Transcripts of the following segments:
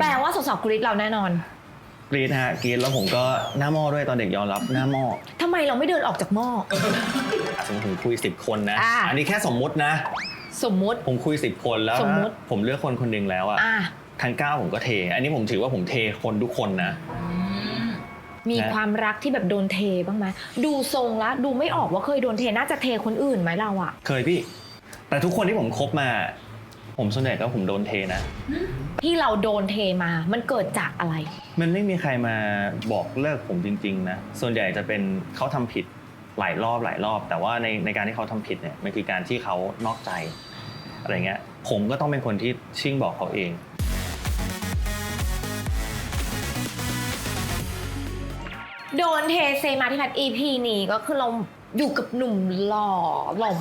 แปลว่าสาวๆกรี๊ดเราแน่นอนกรีดฮะกรีดแล้วผมก็หน้าหม้อด้วยตอนเด็กยอมรับหน้าหม้อทำไมเราไม่เดินออกจากหม้อสมมติผมคุยสิบคนนะ อ่าอันนี้แค่สมมุตินะ สมมุติ ผมคุยสิบคนแล้วสมมุติ ผมเลือกคนคนหนึ่งแล้วอะอะทั้งเก้าผมก็เท อันนี้ผมถือว่าผมเทคนทุกคนนะ มีนะ ความรักที่แบบโดนเทบ้างไหมดูทรงแล้วดูไม่ออกว่าเคยโดนเทน่าจะเทคนอื่นไหมเราอะเคยพี่ แต่ทุกคนที่ผมคบมา ผมส่วนใหญ่ก็ผมโดนเทนะ ที่เราโดนเทมา มันเกิดจากอะไร มันไม่มีใครมาบอกเลิกผมจริง ๆ นะ ส่วนใหญ่จะเป็นเขาทำผิดหลายรอบหลายรอบ แต่ว่าในในการที่เขาทำผิดเนี่ยมันคือการที่เขานอกใจ อะไรเงี้ย ผมก็ต้องเป็นคนที่ชิ่งบอกเขาเอง โดนเทเซมาที่แพท EP นี้ก็คือเรา อยู่กับหนุ่มหล่อหล่อ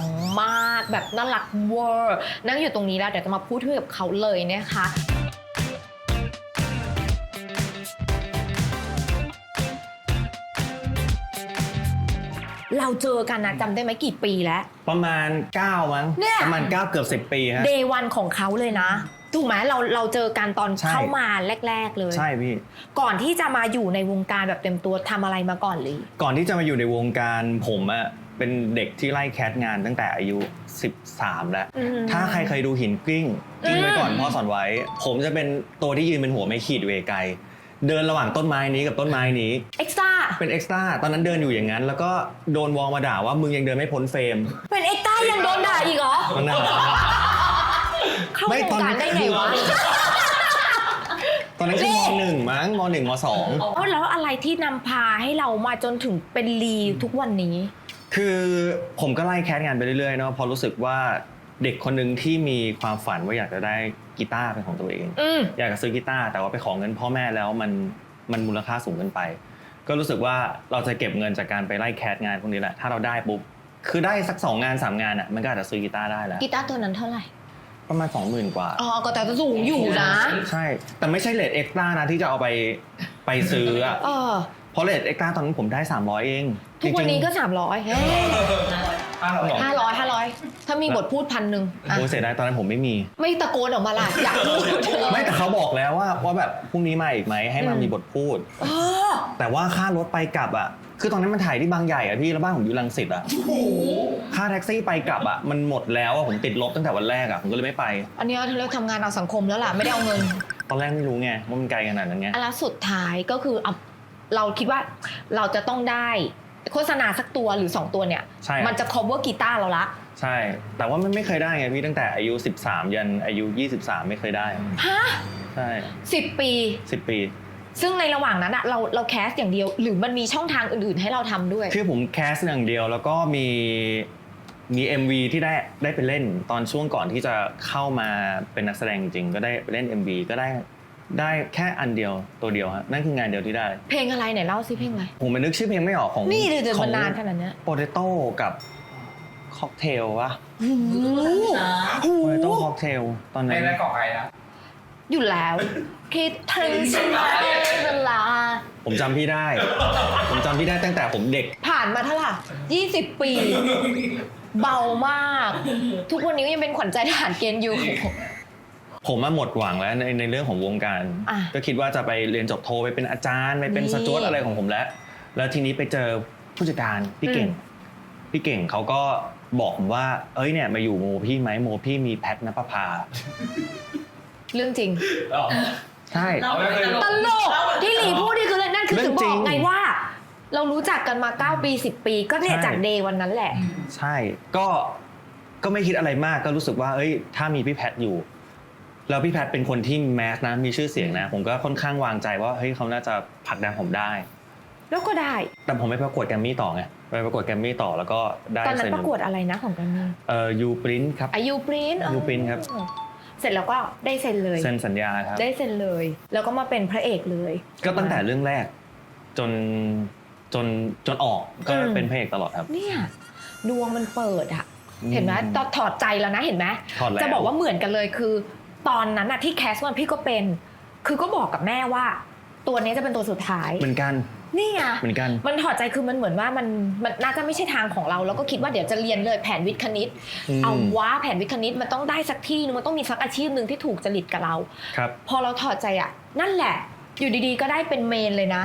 มากแบบน่ารักเวอร์นั่งอยู่ตรงนี้แล้วเดี๋ยวจะมาพูดคุยกับเขาเลยนะคะเราเจอกันนะจำได้ไหมกี่ปีแล้ว ประมาณ 9 มั้งเนี่ยประมาณ 9 เกือบ 10 ปีฮะเดวันของเขาเลยนะ ถูกไหมเราเราเจอกันตอนใช่ เข้ามาแรก ๆ เลย ใช่พี่ ก่อนที่จะมาอยู่ในวงการแบบเต็มตัวทำอะไรมาก่อนเลยก่อนที่จะมาอยู่ในวงการผมอะเป็นเด็กที่ไล่แคสงานตั้งแต่อายุ 13 แล้ว อืมถ้าใครเคยดูหินกลิ้งกลิ้งไว้ก่อนอืม พ่อสอนไว้ ผมจะเป็นตัวที่ยืนเป็นหัวไม่ขีดเวไกล เดินระหว่างต้นไม้นี้กับต้นไม้นี้ เอ็กซ์ต้าเป็นเอ็กซ์ตร้าตอนนั้นเดินอยู่อย่างนั้น แล้วก็โดนวองมาด่าว่ามึงยังเดินไม่พ้นเฟรมเป็นเอ็กซ์ต้ายังโดนด่าอีกเหรอ มันน่า เข้าวงการได้ไงวะ ตอนนั้นคือมหนึ่งมั้งมหนึ่งมสองอ๋อแล้วอะไรที่นำพาให้เรามาจนถึงเป็นลีทุกวันนี้ คือผมก็ไล่แคสงานไปเรื่อยๆเนาะพอรู้สึกว่าเด็กคนหนึ่งที่มีความฝันว่าอยากจะได้กีตาร์เป็นของตัวเอง อืม อยากจะซื้อกีตาร์แต่ว่าไปขอเงินพ่อแม่แล้วมันมันมูลค่าสูงเกินไป ก็รู้สึกว่าเราจะเก็บเงินจากการไปไล่แคสงานพวกนี้แหละ ถ้าเราได้ปุ๊บคือได้สักสองงานสามงานอะมันก็อาจจะซื้อกีตาร์ได้แล้ว กีตาร์ตัวนั้นเท่าไหร่ ประมาณสองหมื่นกว่า อ๋อก็แต่จะสูงอยู่นะ ใช่ แต่ไม่ใช่เลทเอ็กซ์ตร้านะที่จะเอาไปไปซื้ออะเออ เพราะเลทเอ็กซ์ตร้าตอนนั้นผมได้ 300 เองทุกวันนี้ก็จริงสามร้อยห้าร้อยห้าร้อยห้าร้อยถ้ามีบทพูดพันหนึ่งๆอะโอ้ยเสียดายตอนนั้นผมไม่มี ไม่ตะโกนออกมาล่ะอยากพูดไม่แต่เขาบอกแล้วว่าว่าแบบพรุ่งนี้มาอีกไหมให้มาอืมมีบทพูด เออ แต่ว่าค่ารถไปกลับอะ คือตอนนั้นมันถ่ายที่บางใหญ่อะพี่แล้วบ้านผมอยู่รังสิตอะค่าแท็กซี่ไปกลับอะมันหมดแล้วอะผมติดลบตั้งแต่วันแรกอะผมก็เลยไม่ไป อันนี้เราทำงานเอาสังคมแล้วล่ะไม่ได้เอาเงินตอนแรกไม่รู้ไงว่ามันไกลขนาดนั้นไงอันละสุดท้ายก็คือเอาเราคิดว่าเราจะต้องได้โฆษณาสักตัวหรือ 2 ตัวเนี่ย ใช่ครับมันจะ cover กีตาร์เราละ ใช่ แต่ว่ามันไม่เคยได้ไงพี่ตั้งแต่อายุ 13 ยันอายุ 23 ไม่เคยได้ฮะใช่สิบปี 10 ปี ซึ่งในระหว่างนั้นอะเราเราแคสอย่างเดียว หรือมันมีช่องทางอื่นๆ ให้เราทำด้วย คือผมแคสอย่างเดียวแล้วก็มีมี MV ที่ได้ได้ไปเล่นตอนช่วงก่อนที่จะเข้ามาเป็นนักแสดงจริงก็ได้ไปเล่น MV ก็ได้ได้แค่อันเดียวตัวเดียวฮะนั่นคืองานเดียวที่ได้ เพลงอะไรไหนเล่าซิเพลงอะไรผมมันนึกชื่อเพลงไม่ออกของนี่เดี๋ยวขมัอนงนานขนาดเนี้ยโปเตโต้กับค็อกเทลวะหูโปเตโต้ค็อกเทลตอนในนั้นแรกของใครนะ อยู่แล้ว คิดถึงฉันไหมเวลา ผมจำพี่ได้ ผมจำพี่ได้ตั้งแต่ผมเด็ก ผ่านมาเท่าไหร่ยี่สิบปี เบามาก ทุกวันนี้ก็ยังเป็นขวัญใจทหารเกณฑ์อยู่ ผมมาหมดหวังแล้วในในเรื่องของวงการ อะก็คิดว่าจะไปเรียนจบโทไปเป็นอาจารย์ไปเป็นนี่สจวตอะไรของผมแล้ว แล้วทีนี้ไปเจอผู้จัดการพี่เก่ง อืม พี่เก่งเขาก็บอกผมว่า เอ้ยเนี่ยมาอยู่โมพี่ไหมโมพี่มีแพทนภพา เรื่องจริง ใช่เอาไม่เคยตลกที่หลีพูดนี่คือนั่นคือเรื่ถึองงบจริองกไงว่า เรารู้จักกันมา 9 ปี 10 ปีก็เนี่ยใช่ จากเดย์วันนั้นแหละ ใช่ ก็ก็ไม่คิดอะไรมากก็รู้สึกว่า เอ้ย ถ้ามีพี่แพทอยู่ แล้วพี่แพทเป็นคนที่แมสนะ มีชื่อเสียงนะ ผมก็ค่อนข้างวางใจว่าเฮ้ยเขาน่าจะผลักดันผมได้ แล้วก็ได้ แต่ผมไม่ประกวดแกรมมี่ต่อไงไปประกวดแกรมมี่ต่อแล้วก็ได้ตอนนั้นเซ็นประกวดอะไรนะของกันนี่เอ่อยูปรินครับ อายุปรินยูปริ้นครับ เสร็จแล้วก็ได้เซ็นเลย เซ็นสัญญาครับ ได้เซ็นเลย แล้วก็มาเป็นพระเอกเลย ก็ตั้งแต่เรื่องแรก จนจนจนออกก็อืมเป็นพระเอกตลอดครับ เนี่ยดวงมันเปิดอะอืมเห็นไหมตอนถอดใจแล้วนะเห็นไหมถอดแล้วจะบอกว่าเหมือนกันเลยคือ ตอนนั้นอะที่แคสมันพี่ก็เป็น คือก็บอกกับแม่ว่า ตัวนี้จะเป็นตัวสุดท้าย เหมือนกัน นี่ไงเหมือนกัน มันถอดใจคือมันเหมือนว่ามันมันน่าจะไม่ใช่ทางของเรา แล้วก็คิดว่าเดี๋ยวจะเรียนเลยแผนวิทย์คณิตอืมเอาว่าแผนวิทย์คณิตมันต้องได้สักที่นึงมันต้องมีสักอาชีพหนึ่งที่ถูกจริตกับเราครับพอเราถอดใจอะนั่นแหละ อยู่ดีๆก็ได้เป็นเมนเลยนะ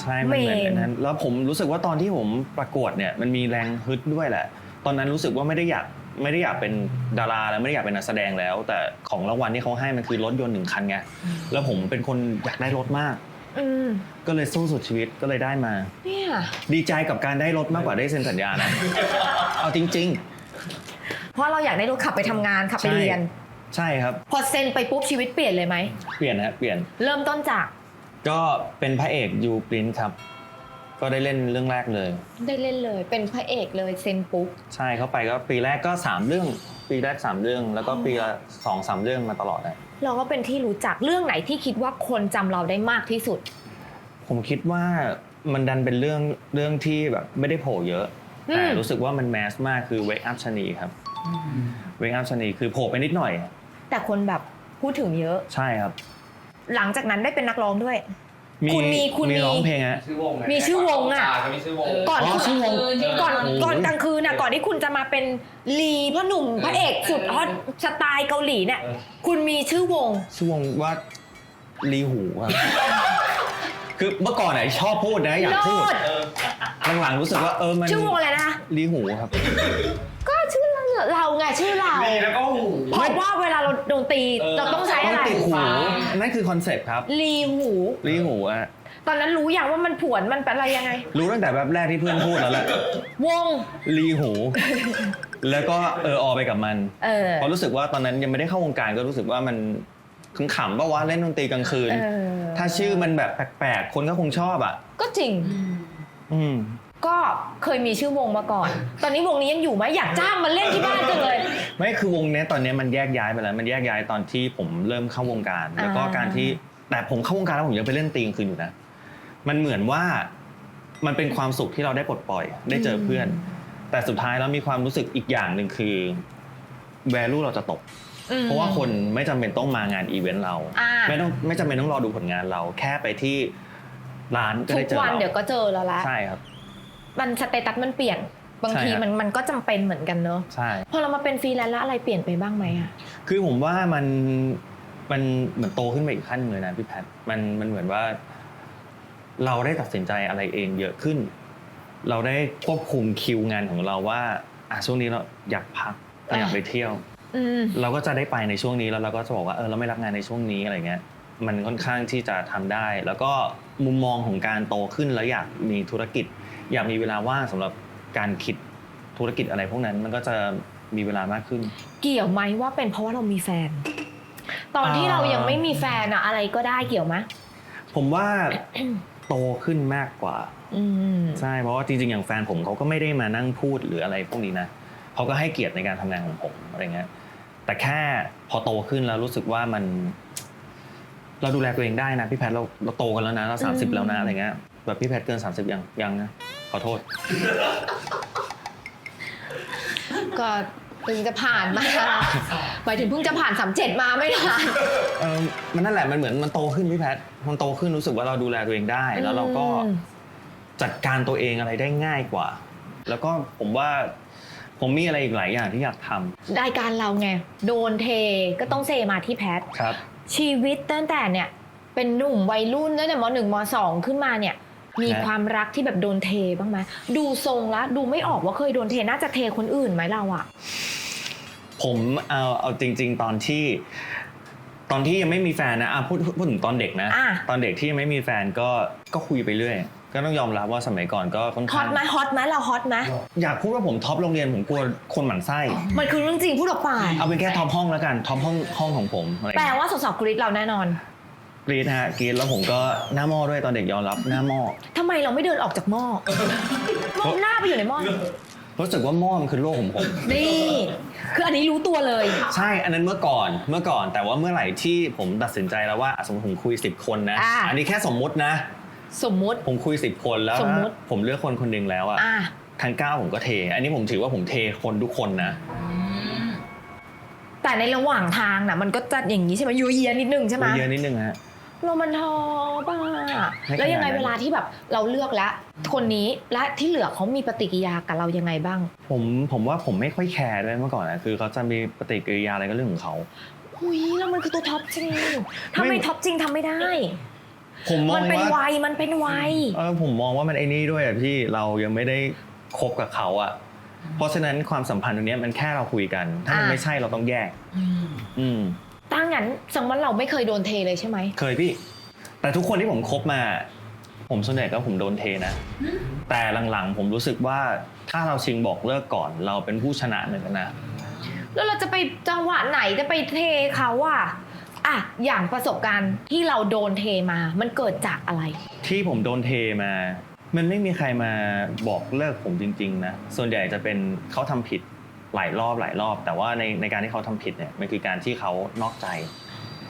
ใช่มันเหมือนเมนอันนั้นแล้วผมรู้สึกว่าตอนที่ผมประกวดเนี่ยมันมีแรงฮึดด้วยแหละ ตอนนั้นรู้สึกว่าไม่ได้อยากไม่ได้อยากเป็นดาราแล้วไม่ได้อยากเป็นนักแสดงแล้ว แต่ของรางวัลที่เขาให้มันคือรถยนต์หนึ่งคันไงแล้วผมเป็นคนอยากได้รถมาก อืมก็เลยสู้สุดชีวิตก็เลยได้มา เนี่ย ดีใจกับการได้รถมากกว่าได้เซ็นสัญญานะ เอาจริง เพราะเราอยากได้รถขับไปทำงานขับไปใช่ เรียน ๆ ใช่ครับ พอเซ็นไปปุ๊บชีวิตเปลี่ยนเลยไหม เปลี่ยนฮะเปลี่ยน เริ่มต้นจากก็เป็นพระเอกยูปรินครับ ก็ได้เล่นเรื่องแรกเลย ได้เล่นเลย เป็นพระเอกเลยเซ็นปุ๊บ ใช่เข้าไปก็ปีแรกก็ 3 เรื่อง ปีแรก3เรื่อง แล้วก็ปีละสองสามเรื่องมาตลอดเลยเราก็เป็นที่รู้จักเรื่องไหนที่คิดว่าคนจำเราได้มากที่สุด ผมคิดว่ามันดันเป็นเรื่องเรื่องที่แบบไม่ได้โผล่เยอะ อืม แต่รู้สึกว่ามันแมสมากคือ Wake Up ชะนีครับ Wake Up ชะนีคือโผล่ไปนิดหน่อยแต่คนแบบพูดถึงเยอะ ใช่ครับ หลังจากนั้นได้เป็นนักร้องด้วย คุณมีคุณมีมี ร้องเพลงฮะ ชื่อวงไมีชื่อวงอะก็มีชื่อวง ก่อนอ๋อชื่อวง ก่อนโอ้โหก่อนกลางคืนน่ะก่อนที่คุณจะมาเป็นลีพ่อหนุ่มพระเอกสุดฮอตสไตล์เกาหลีเนี่ยคุณมีชื่อวง ชื่อวงว่าลีหูครับคือเมื่อก่อนไหนชอบพูดนะอยากพูดโลดหลังๆรู้สึกว่าเออมันชื่อวงอะไรนะลีหูครับก็ชื่อ เราไงชื่อเรามีแล้วก็หูเพราะว่าเวลาเราโดนตีเออเราต้องใช้ต้ออะงไรติดหูนั่นคือคอนเซ็ปต์ครับลีหูลีหูอะตอนนั้นรู้อย่างว่ามันผวนมันเป็นอะไรยังไง รู้ตั้งแต่แบบแรกที่เพื่อนพูดแล้วแหละวงลีหู แล้วก็เอออไปกับมันเออ เพราะรู้สึกว่าตอนนั้นยังไม่ได้เข้าวงการก็รู้สึกว่ามันขำๆปะวะเล่นดนตรีกลางคืน เออ ถ้าชื่อมันแบบแปลกๆ คนก็คงชอบอะ ก็จริง อืม ก็เคยมีชื่อวงมาก่อน ตอนนี้วงนี้ยังอยู่ไหมอยากจ้างมาเล่นที่บ้านจังเลย ไม่คือวงเนี้ยตอนเนี้ยมันแยกย้ายไปแล้ว มันแยกย้ายตอนที่ผมเริ่มเข้าวงการ แล้วก็อ่าการที่แต่ผมเข้าวงการแล้วผมยังไปเล่นดนตรีกลางคืนอยู่นะ มันเหมือนว่ามันเป็นความสุขที่เราได้ปลดปล่อย ได้เจอเพื่อน แต่สุดท้ายแล้วมีความรู้สึกอีกอย่างหนึ่งคือ value เราจะตกอืมเพราะว่าคนไม่จำเป็นต้องมางานอีเวนต์เราอ่าไม่ต้องไม่จำเป็นต้องรอดูผลงานเรา แค่ไปที่ร้านก็ทุได้กเจอวันเราเดี๋ยวก็เจอแล้วละใช่ครับ มันสเตตัสมันเปลี่ยน บางใช่ทีครับมันมันก็จำเป็นเหมือนกันเนอะใช่พอเรามาเป็นฟรีแลนซ์แล้วอะไรเปลี่ยนไปบ้างไหมอะคือผมว่ามันมันเหมือนโตขึ้นไปอีกขั้นหนึ่งเลยนะพี่แพทมันมันเหมือนว่า เราได้ตัดสินใจอะไรเองเยอะขึ้น เราได้ควบคุมคิวงานของเราว่าอะช่วงนี้เราอยากพักเราอยากไปเที่ยวอืมเราก็จะได้ไปในช่วงนี้แล้วเราก็จะบอกว่าเออเราไม่รับงานในช่วงนี้อะไรเงี้ยมันค่อนข้างที่จะทำได้ แล้วก็มุมมองของการโตขึ้นแล้วอยากมีธุรกิจ อยากมีเวลาว่างสำหรับการคิดธุรกิจอะไรพวกนั้นมันก็จะมีเวลามากขึ้น เกี่ยวไหมว่าเป็นเพราะว่าเรามีแฟน ตอนที่อ่าเรายังไม่มีแฟนอะอะไรก็ได้เกี่ยวไหมผมว่าโตขึ้นมากกว่าอืมใช่เพราะว่าจริงๆอย่างแฟนผมเขาก็ไม่ได้มานั่งพูดหรืออะไรพวกนี้นะเขาก็ให้เกียรติในการทำงานของผมอะไรเงี้ยแต่แค่พอโตขึ้นแล้วรู้สึกว่ามัน เราดูแลตัวเองได้นะพี่แพทย์เราเราโตกันแล้วนะเราสามสิบแล้วนะอะไรเงี้ยแบบพี่แพทย์เกินสามสิบยังยังนะ ขอโทษ ก็เพิ่งจะผ่านมาหมายถึงเพิ่งจะผ่านสามเจ็ดมาไม่นาน เออมันนั่นแหละมันเหมือนมันโตขึ้นพี่แพทย์มันโตขึ้นรู้สึกว่าเราดูแลตัวเองได้ แล้วเราก็อืม จัดการตัวเองอะไรได้ง่ายกว่า แล้วก็ผมว่าผมมีอะไรอีกหลายอย่างที่อยากทำรายการเราไง โดนเทก็ต้องเซมาที่แพท ครับ ชีวิตตั้งแต่เนี่ย เป็นหนุ่มวัยรุ่นตั้งแต่มหนึ่งมสองขึ้นมาเนี่ย มีนะความรักที่แบบโดนเทบ้างไหมดูทรงแล้วดูไม่ออกว่าเคยโดนเทน่าจะเทคนอื่นไหมเราอะผมเอาเอาจริง ๆ ตอนที่ ตอนที่ยังไม่มีแฟนนะอะพูดพูดพูดถึงตอนเด็กนะอะตอนเด็กที่ยังไม่มีแฟนก็ก็คุยไปเรื่อยก็ต้องยอมรับว่าสมัยก่อนก็ค่อนฮอข้างตไหมฮอตไหมเราฮอตไหมอยากพูดว่าผมท็อปโรงเรียนผมกลัวคนหมั่นไส้ มันคือเรื่องจริงพูดออกไปเอาเป็นแค่ท็อปห้องแล้วกันท็อปห้องห้องของผมอะไรแปลว่าสาวๆกรีดเราแน่นอน กรีดฮะกรีดแล้วผมก็หน้าหม้อด้วยตอนเด็กยอมรับหน้าหม้อ ทำไมเราไม่เดินออกจากหม้อมองหน้าไปอยู่ในหม้อ รู้สึกว่าหม้อมันคือโลกของผม นี่ คืออันนี้รู้ตัวเลย ใช่ อันนั้นเมื่อก่อน เมื่อก่อน แต่ว่าเมื่อไหร่ที่ผมตัดสินใจแล้วว่าอะสมมติผมคุย 10 คนนะ อ่าอันนี้แค่สมมุตินะ สมมุติ ผมคุย 10 คนแล้ว สมมุติ ผมเลือกคนคนหนึ่งแล้วอะอะทั้งเก้าผมก็เท อันนี้ผมถือว่าผมเทคนทุกคนนะ แต่ในระหว่างทางน่ะมันก็จะอย่างนี้ใช่ไหมยูเยียนิดนึงใช่ไหม เยอะนิดนึงฮะ เรามันท้อป่ะไม่ขนาดนั้นแล้วยังไงเวลาที่แบบเราเลือกแล้วคนนี้และที่เหลือเขามีปฏิกิริยากับเรายังไงบ้าง ผมผมว่าผมไม่ค่อยแคร์ด้วยเมื่อก่อนนะคือเขาจะมีปฏิกิริยาอะไรก็เรื่องของเขาหุยแล้วมันคือตัวท็อปจริงทำไมไม่ท็อปจริงทำไม่ได้ ผมมอมันงเป็นว่าวัยมันเป็นวัย เออผมมองว่ามันไอ้นี่ด้วยอะพี่เรายังไม่ได้คบกับเขาอะเพราะฉะนั้นความสัมพันธ์ตรงเนี้ยมันแค่เราคุยกัน ถ้ามันอะ ไม่ใช่เราต้องแยก อืม ตั้งงั้นสังว่าเราไม่เคยโดนเทเลยใช่ไหม เคยพี่ แต่ทุกคนที่ผมคบมา ผมส่วนใหญ่ก็ผมโดนเทนะ แต่หลังๆ ผมรู้สึกว่าถ้าเราชิงบอกเลิกก่อน เราเป็นผู้ชนะเหมือนกันนะ แล้วเราจะไปจังหวะไหนจะไปเทเขาอะอะอย่างประสบการณ์ที่เราโดนเทมา มันเกิดจากอะไร ที่ผมโดนเทมา มันไม่มีใครมาบอกเลิกผมจริง ๆ นะ ส่วนใหญ่จะเป็นเขาทำผิด หลายรอบหลายรอบ แต่ว่าในในการที่เขาทำผิดเนี่ยมันคือการที่เขานอกใจ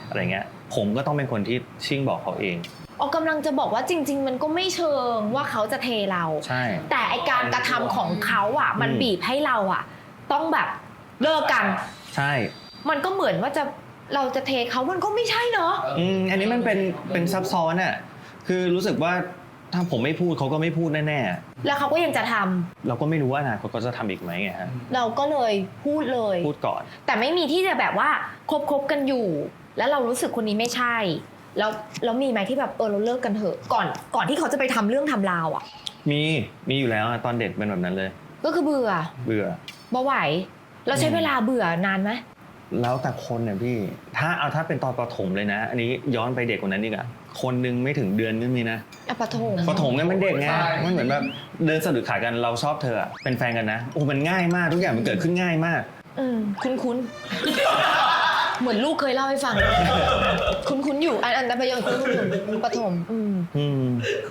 อะไรเงี้ยผมก็ต้องเป็นคนที่ชิ่งบอกเขาเองออกกำลังจะบอกว่าจริง ๆ มันก็ไม่เชิงว่าเขาจะเทเราใช่แต่ไอการกระทำของเขาอะ มันอืมบีบให้เราอะ ต้องแบบเลิกกัน ใช่ มันก็เหมือนว่าจะเราจะเทเขามันก็ไม่ใช่เนาะอืมอันนี้มันเป็นเป็นซับซ้อนอะคือรู้สึกว่า ถ้าผมไม่พูดเขาก็ไม่พูดแน่แล้วเขาก็ยังจะทำๆเราก็ไม่รู้ว่าอนาคตเขาจะทำอีกไหมไงฮะเราก็เลยพูดเลย พูดก่อน แต่ไม่มีที่จะแบบว่าคบคบกันอยู่ แล้วเรารู้สึกคนนี้ไม่ใช่ แล้วแล้วมีไหมที่แบบเออเราเลิกกันเถอะก่อนก่อนที่เขาจะไปทำเรื่องทำราวอะ มีมีอยู่แล้วอะตอนเด็กเป็นแบบนั้นเลย ก็คือเบื่อเบื่อ บ่ไหว เราใช้อืมเวลาเบื่อนานไหมแล้วแต่คนเนี่ยพี่ ถ้าเอาถ้าเป็นตอนประถมเลยนะ อันนี้ย้อนไปเด็กกว่านั้นอีกอะ คนหนึงไม่ถึงเดือนก็มีนะอะปะโถมประถมเนี่ยมันเด็กไงใช่ มันเหมือนแบบเดินสะดุดขากันเราชอบเธออะเป็นแฟนกันนะโอ้มันง่ายมากทุกอย่างมันเกิดขึ้นง่ายมาก อืมคุ้นคุ้นๆ เหมือนลูกเคยเล่าให้ฟัง คุ้นคุ้นๆอยู่ อันอันนั้นประโยชน์คุ้นคุ้นๆอยู่ปฐมอืมอืม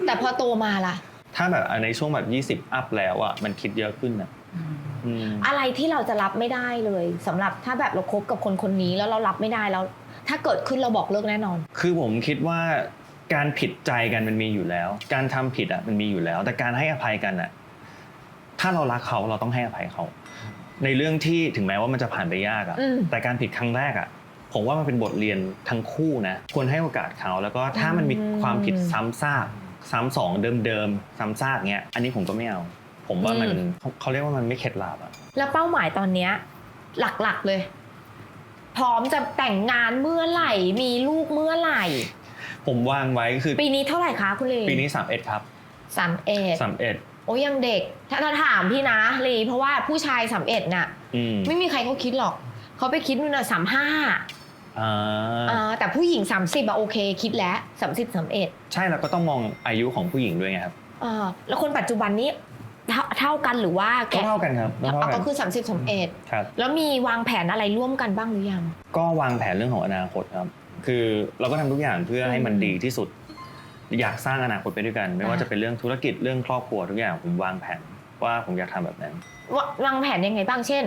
แต่พอโตมาล่ะ ถ้าแบบในช่วงแบบ20 อัพแล้วอะมันคิดเยอะขึ้นอะอืมอะไรที่เราจะรับไม่ได้เลยสำหรับถ้าแบบเราคบกับคนคนนี้แล้วเรารับไม่ได้แล้ว ถ้าเกิดขึ้นเราบอกเลิกแน่นอน คือผมคิดว่าการผิดใจกันมันมีอยู่แล้ว การทำผิดอะมันมีอยู่แล้ว แต่การให้อภัยกันอะถ้าเรารักเขาเราต้องให้อภัยเขา ในเรื่องที่ถึงแม้ว่ามันจะผ่านไปยากอะอืมแต่การผิดครั้งแรกอะผมว่ามันเป็นบทเรียนทั้งคู่นะควรให้โอกาสเขาแล้วก็ถ้ามันมีความผิดซ้ำซากซ้ำสองเดิมๆซ้ำซากเงี้ยอันนี้ผมก็ไม่เอา ผมว่ามันเขาเขาเรียกว่ามันไม่เข็ดหลาบอะแล้วเป้าหมายตอนเนี้ยหลักๆเลย พร้อมจะแต่งงานเมื่อไหร่ มีลูกเมื่อไหร่ ผมวางไว้คือปีนี้เท่าไหร่คะคุณเลปีนี้สามเอ็ดครับ สามเอ็ดสามเอ็ดโอ้ยังเด็ก ถ้าถ้าถามพี่นะลีเพราะว่าผู้ชายสามเอ็ดน่ะ อืมไม่มีใครเขาคิดหรอก เขาไปคิดนู่นน่ะสามห้าอ่าแต่ผู้หญิง 30อะโอเค คิดแล้วสามสิบสามเอ็ดใช่แล้วก็ต้องมองอายุของผู้หญิงด้วยไงครับ แล้วคนปัจจุบันนี้ เท่าเท่ากันหรือว่าก็แก่เท่ากันครับก็เอาเท่ากัก็นคือสามสิบสามเอ็ดครับ แล้วมีวางแผนอะไรร่วมกันบ้างหรือยัง ก็วางแผนเรื่องของอนาคตครับ คือเราก็ทำทุกอย่างเพื่อให้มันอืมดีที่สุด อยากสร้างอนาคตไปด้วยกัน ไม่ว่าอ่า จะเป็นเรื่องธุรกิจเรื่องครอบครัวทุกอย่างผมวางแผนว่าผมอยากทำแบบนั้น วาวางแผนยังไงบ้างเช่น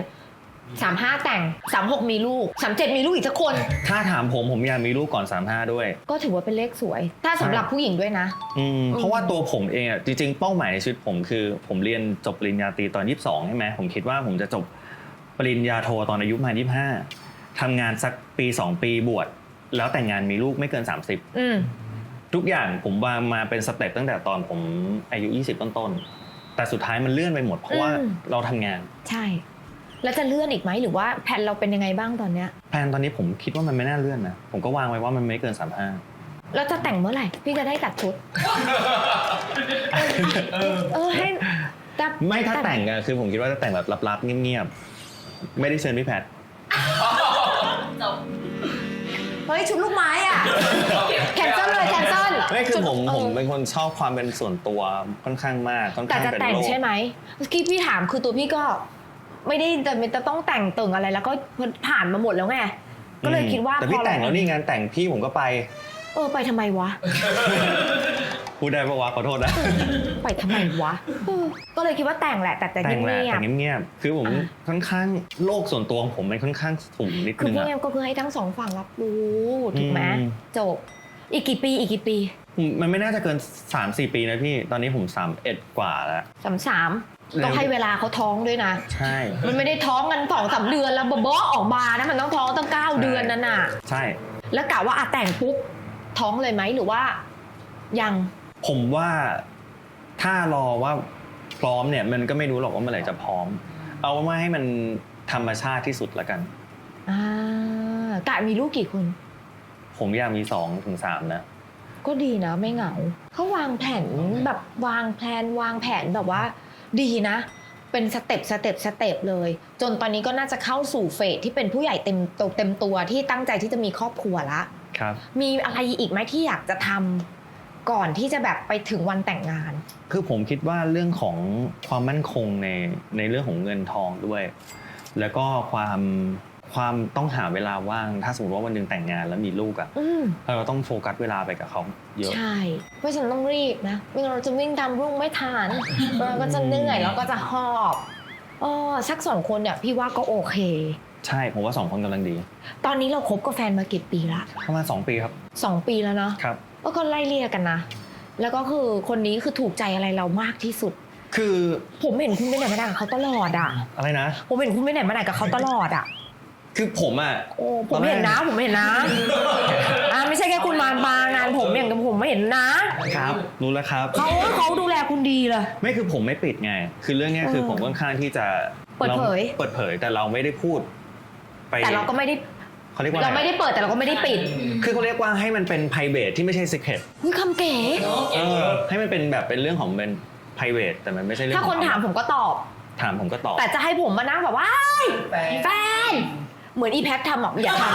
สามห้าแต่งสามหกมีลูกสามเจ็ดมีลูกอีกสักคน ถ้าถามผมผมอยากมีลูกก่อน 35 ด้วย ก็ถือว่าเป็นเลขสวย ถ้าสำหรับผู้หญิงด้วยนะอืมอืมเพราะว่าตัวผมเองอะจริงๆ เป้าหมายในชีวิตผมคือ ผมเรียนจบปริญญาตรีตอน 22 ใช่ไหมผมคิดว่าผมจะจบปริญญาโทตอนอายุประมาณ25ทำงานสักปี 2 ปีบวชแล้วแต่งงานมีลูกไม่เกิน30อืมทุกอย่างผมวางมาเป็นสเต็ปตั้งแต่ตอนผมอายุ 20 ต้นๆแต่สุดท้ายมันเลื่อนไปหมดเพราะว่าอืม เราทำงาน ใช่ แล้วจะเลื่อนอีกไหมหรือว่าแผนเราเป็นยังไงบ้างตอนเนี้ยแพลนตอนนี้ผมคิดว่ามันไม่น่าเลื่อนนะ ผมก็วางไว้ว่ามันไม่เกินแล้วจะแต่งเมื่อไหร่ พี่จะได้ตัดชุด เออให้ตัด35ไม่ถ้าแต่งอะคือผมคิดว่าจะแต่งแบบลับๆเงียบๆไม่ได้เชิญพี่แพทเฮ้ยชุดลูกไม้อะแคนเซิลเลยแคนเซิลไม่คือผมชุดผมเป็นคนชอบความเป็นส่วนตัวค่อนข้างมากค่อนแต่ข้างจะเป็นแต่งโลก ใช่ไหมเมื่อกี้พี่ถามคือตัวพี่ก็ ไม่ได้แต่จะต้องแต่งตึงอะไร แล้วก็ผ่านมาหมดแล้วไงก็เลยคิดว่าแต่พพี่อแต่งแล้วนี่งานแต่งพี่ผมก็ไป เออไปทำไมวะ พูดได้ปะวะขอโทษนะ ไปทำไมวะเออก็เลยคิดว่าแต่งแหละ แต่แต่แต่งแหละเงียแต่บ เงียบๆคือผมอะ ค่อนข้างโลกส่วนตัวของผมมันค่อนข้างสูงนิดๆคือนึงพูดอะง่ายๆก็เพื่อให้ทั้งสองฝั่งรับรู้ถูกไหมอืม จบ อีกกี่ปีอีกกี่ปี มันไม่น่าจะเกิน 3-4 ปีนะพี่ ตอนนี้ผม31กว่าแล้ว สามสามเร็วต้องให้เวลาเขาท้องด้วยนะ ใช่ มันไม่ได้ท้องกันสองสามเดือนแล้วบ๊อบๆออกมานะมันต้องท้องตั้งเก้าเดือนนั่นน่ะ ใช่ แล้วกะว่าอะแต่งปุ๊บท้องเลยไหมหรือว่า ยัง ผมว่าถ้ารอว่าพร้อมเนี่ยมันก็ไม่รู้หรอกว่าเมื่อไหร่จะพร้อม เอาว่าให้มันธรรมชาติที่สุดละกัน อ่ากะมีลูกกี่คน ผมอยากมีสองถึงสามนะ ก็ดีนะ ไม่เหงาเขาวางแผนแบบวางแผนวางแผนแบบว่า ดีนะ เป็นสเต็ปสเต็ปสเต็ปเลย จนตอนนี้ก็น่าจะเข้าสู่เฟสที่เป็นผู้ใหญ่เต็มตัวเต็มตัวที่ตั้งใจที่จะมีครอบครัวละครับ มีอะไรอีกไหมที่อยากจะทำก่อนที่จะแบบไปถึงวันแต่งงาน คือผมคิดว่าเรื่องของความมั่นคงในในเรื่องของเงินทองด้วย แล้วก็ความ ความต้องหาเวลาว่าง ถ้าสมมติว่าวันหนึ่งแต่งงานแล้วมีลูกอะอืมเราต้องโฟกัสเวลาไปกับเขาเยอะ ใช่เพราะฉะนันต้องรีบนะไม่งั้นเราจะวิ่งตามรุ่งไม่ทันเราก็จะเหนื่อยแล้วก็จะหอบอ๋อสักสองคนเนี่ยพี่ว่าก็โอเค ใช่ผมว่าสองคนกำลังดี ตอนนี้เราคบกับแฟนมากี่ปีละประมาณสองปีครับสองปีแล้วเนาะครับก็ไล่เลี่ยกันนะแล้วก็คือคนนี้คือถูกใจอะไรเรามากที่สุด คือผมเห็นคุณไปไหนมาไหนกับเขาตลอดอะ อะไรนะ ผมเห็นคุณไปไหนมาไหนกับเขาตลอดอะ คือผมอะโอ้ผมเห็นนะ ผมเห็นนะอ่าไม่ใช่แค่คุณมามางานผมอย่างกับผมไม่เห็นนะครับ รู้แล้วครับ เขาเขาดูแลคุณดีเลย ไม่คือผมไม่ปิดไง คือเรื่องเนี้ยคือเออผมค่อนข้างที่จะเปิดเผย ราเปิดเผยแต่เราไม่ได้พูด ไปแต่เราก็ไม่ได้เขาเรียกว่าเราอะไม่ไรได้เปิดแต่เราก็ไม่ได้ปิดคือเขาเรียกว่าให้มันเป็น private ที่ไม่ใช่ secret อุ้ยคำเก๋ เออให้มันเป็นแบบเป็นเรื่องของเป็น private แต่มันไม่ใช่เรื่องถ้าของคนถามผมก็ตอบ ถามผมก็ตอบ แต่จะให้ผมมานั่งแบบว่าอ้ายแฟน แฟน เหมือนอีแพททำอะอย่าทำ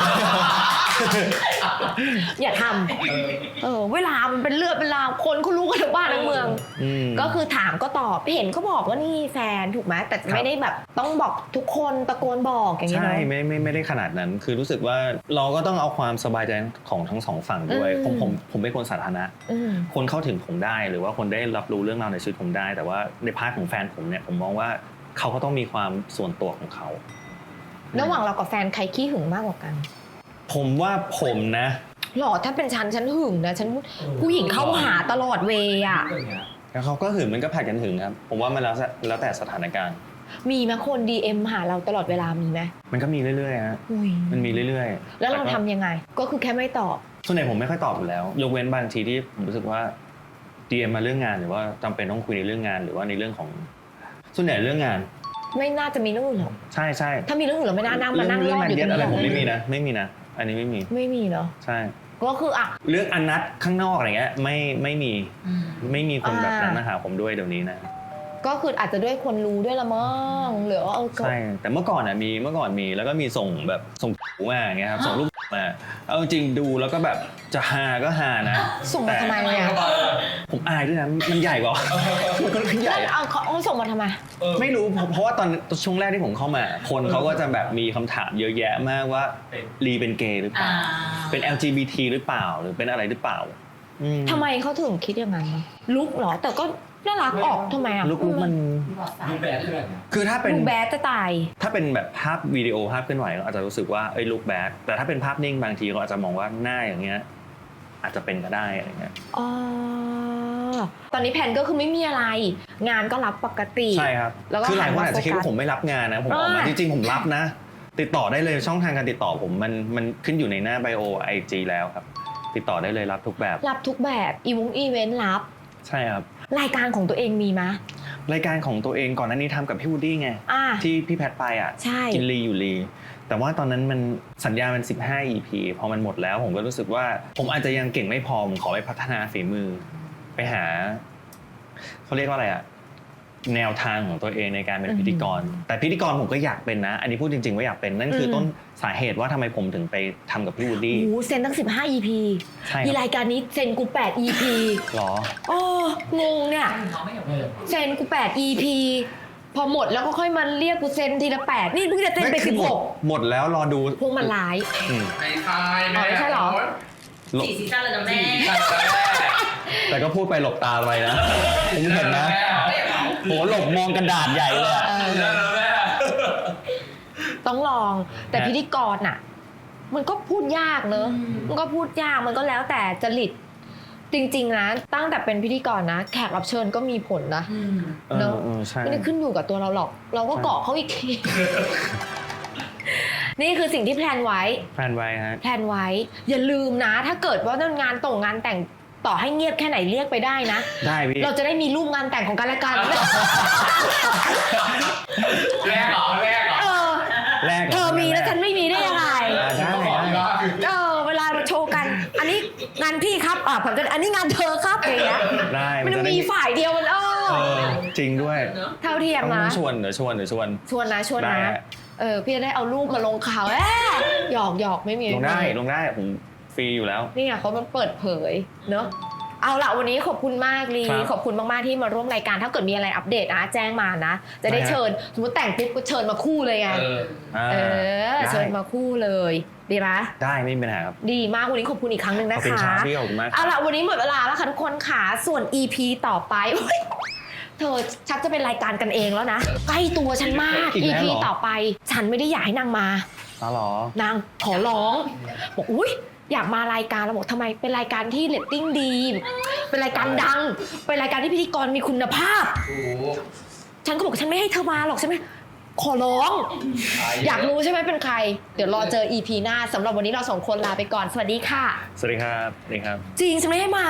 อย่าทำเออเวลามันเป็นเลือดเป็นราวคนเขารู้กันทั้งบ้านทั้งเมือง อืม ก็คือถามก็ตอบเห็นเขาบอกว่านี่แฟนถูกไหมแต่ครับ ไม่ได้แบบต้องบอกทุกคนตะโกนบอกอย่างนี้ใช่เนาะ ไม่ไม่ไม่ได้ขนาดนั้น คือรู้สึกว่าเราก็ต้องเอาความสบายใจของทั้งสองฝั่งด้วยอืม ผมผมผมเป็นคนสาธารณะ อืม คนเข้าถึงผมได้หรือว่าคนได้รับรู้เรื่องราวในชีวิตผมได้ แต่ว่าในพาร์ทของแฟนผมเนี่ยผมมองว่าเขาก็ต้องมีความส่วนตัวของเขา ระหว่างเรากับแฟนใครขี้หึงมากกว่ากัน ผมว่าผมนะ หรอถ้าเป็นฉันฉันหึงนะฉันผู้หญิงเข้าหาตลอดเวย์อะแล้วเขาก็หึงมันก็ผัดกันหึงครับ ผมว่ามันแล้วแต่แล้วแต่สถานการณ์ มีไหมคน DM หาเราตลอดเวลามีไหมมันก็มีเรื่อยๆฮะอุ้ยมันมีเรื่อยๆแล้วเราก็ทำยังไง ก็คือแค่ไม่ตอบ ส่วนใหญ่ผมไม่ค่อยตอบอยู่แล้ว ยกเว้นบางทีที่ผมรู้สึกว่า DM มาเรื่องงานหรือว่าจำเป็นต้องคุยในเรื่องงานหรือว่าในเรื่องของ ส่วนใหญ่เรื่องงาน ไม่น่าจะมีเรื่องอื่นหรอกใช่ใช่ถ้ามีเรื่องอื่นเราไม่น่านั่งมานั่งรเรื่อองบงานอยู่เย็ตดรงอะไรนี้ผมไม่มีนะ ไม่มีนะ อันนี้ไม่มีไม่มีเนาะใช่ ก็คืออะเรื่องอันนัดข้างนอกอะไรเงี้ยไม่ไม่มีไม่มีคนแบบนั้นอ่ามมาหาผมด้วยเดี๋ยวนี้นะ ก็คืออาจจะด้วยคนรู้ด้วยละมั้งหรือว่าเออก็ ใช่ แต่เมื่อก่อนอะมีเมื่อก่อนมีแล้วก็มีส่งแบบส่งมาอย่างเงี้ยครับส่งรูปมา เอาจริงดูแล้วก็แบบจะหาก็หานะส่งมาแต่ทำไมอะผมอายด้วยนะมันใหญ่กว่า มันก็ใหญ่นั่นอะเอาเขาเอาส่งมาทำไม ไม่รู้เพราะเพราะว่าตอนช่วงแรกที่ผมเข้ามา คนเขาก็จะแบบมีคำถามเยอะแยะมากว่ารีเป็นเกย์หรือเปล่า เป็น LGBT หรือเปล่าหรือเป็นอะไรหรือเปล่าอืม ทำไมเขาถึงคิดอย่างนั้นวะลุกเหรอ แต่ก็ น่ารักออกทำไมอะลุกลุกมัน ดูแบดเพื่อนคือถ้าเป็น ดูแบดจะตาย ถ้าเป็นแบบภาพวิดีโอภาพเคลื่อนไหวเราอาจจะรู้สึกว่าเอ้ยลุกแบดแต่ถ้าเป็นภาพนิ่งบางทีเราอาจจะมองว่าหน้าอย่างเงี้ย อาจจะเป็นก็ได้อะไรเงี้ยอ๋อ ตอนนี้แผนก็คือไม่มีอะไร งานก็รับปกติ ใช่ครับแล้วก็คือหลายคนอาจจะคิดหันมาว่าผมไม่รับงานนะผมออกมาอ่า จริงๆผมรับนะ ติดต่อได้เลยช่องทางการติดต่อผมมันมันขึ้นอยู่ในหน้าไบโอไอจีแล้วครับ ติดต่อได้เลยรับทุกแบบ รับทุกแบบอีวงอีเวนต์รับ ใช่ครับ รายการของตัวเองมีไหมะ รายการของตัวเองก่อนหน้านี้ทำกับพี่วูดดี้ไง อ่า ที่พี่แพทไปอะ ใช่ กินลีอยู่ลี แต่ว่าตอนนั้นมันสัญญามัน 15 EP พอมันหมดแล้วผมก็รู้สึกว่า ผมอาจจะยังเก่งไม่พอ ผมขอไปพัฒนาฝีมือ ไปหา เขาเรียกว่าอะไรอะ แนวทางของตัวเองในการเป็นพิธีกร แต่พิธีกรผมก็อยากเป็นนะ อันนี้พูดจริงๆว่าอยากเป็นนั่นคืออมต้นสาเหตุว่าทำไมผมถึงไปทำกับพี่วูดดี้โอ้โหเซ็นตั้ง 15 EP ใช่มีครับรายการนี้เซ็นกู 8 EP หรอ โอ้งงเนี่ย เซ็นกู 8 EP พอหมดแล้วก็ค่อยมาเรียกกูเซ็นทีละ 8 นี่เพิ่งจะเซ็นไป ไม่คือหมด16หมดแล้วรอดูพวกมันร้าย อืมไม่ใช่อ๋อไม่ใช่เหรอ หลบสี่ซีซั่นเลยนะแม่แต่ก็พูดไปหลบตาไปนะผมเห็นนะ โหหลบมองกระดาษใหญ่เลยอะเออต้องลองแต่ฮะ พิธีกรน่ะ มันก็พูดยากเนอะอืม มันก็พูดยากมันก็แล้วแต่จริตจริงๆนะตั้งแต่เป็นพิธีกรนะ แขกรับเชิญก็มีผลนะ อืมเอเนออะเออใช่ ไม่ได้ขึ้นอยู่กับตัวเราหรอก เราก็ใช่เกาะเขาอีกที นี่คือสิ่งที่แพลนไว้ แฟนไว้ฮะ แพลนไว้ อย่าลืมนะ ถ้าเกิดว่างานต่งงานแต่ง ต่อให้เงียบแค่ไหนเรียกไปได้นะ ได้พี่เราจะได้มีรูปงานแต่งของกันและกัน แรกเหรอแรกเหรอเออ แรกเธอมีแล้วฉันไม่มีได้ยังไง อ่าได้ได้เออ เวลามาโชว์กัน อันนี้งานพี่ครับ อ่าผมจะอันนี้งานเธอครับอย่างเงี้ย ได้มันจะได้มีฝ่ายเดียวมันเออเออจริงด้วยเท่าเทียมต้องนะ ชวนเดี๋ยวชวนเดี๋ยวชวน ชวนนะชวนได้นะ ฮะ เออ พี่จะได้เอารูปมาลงข่าวเอ๊ะหยอกหยอกไม่มีลงได้ม่มีลงได้ผมฟ รีอยู่แล้ว นี่ไงเขามันเปิดเผยเนอะเอาละวันนี้ขอบคุณมากลีครับขอบคุณมากๆที่มาร่วมรายการถ้าเกิดมีอะไรอัปเดตนะแจ้งมานะ จะได้ได้ฮะเชิญสมมติแต่งปุ๊บก็เชิญมาคู่เลยไงเออ อ่าเออ ได้ เชิญมาคู่เลย ดีไหมได้ไม่มีปัญหาครับดีมากวันนี้ขอบคุณอีกครั้งหนึ่งขนะอบคุณคะครับพี่ขอบคุณมากเอาละวันนี้หมดเวลาแล้วค่ะทุกคนค่ะส่วน EP ต่อไปอุ๊ยเธอชักจะเป็นรายการกันเองแล้วนะใกล้ตัวฉันมาก อีกแล้ว EP เหรอ ต่อไป ฉันไม่ได้อยากให้นางมา อ๋อเหรอนางขอร้องบอกอุ้ย อยากมารายการเราบอกทำไมเป็นรายการที่เรตติ้งดี เป็นรายการดัง เป็นรายการที่พิธีกรมีคุณภาพ โอ้โหฉันก็บอกฉันไม่ให้เธอมาหรอกใช่ไหมขอร้องอยากรู้ใช่ไหมเป็นใคร เดี๋ยวรอเจอ EP หน้าสำหรับวันนี้เราสองคนลาไปก่อน สวัสดีค่ะ สวัสดีครับสวัสดีครับ จริงฉันไม่ให้มา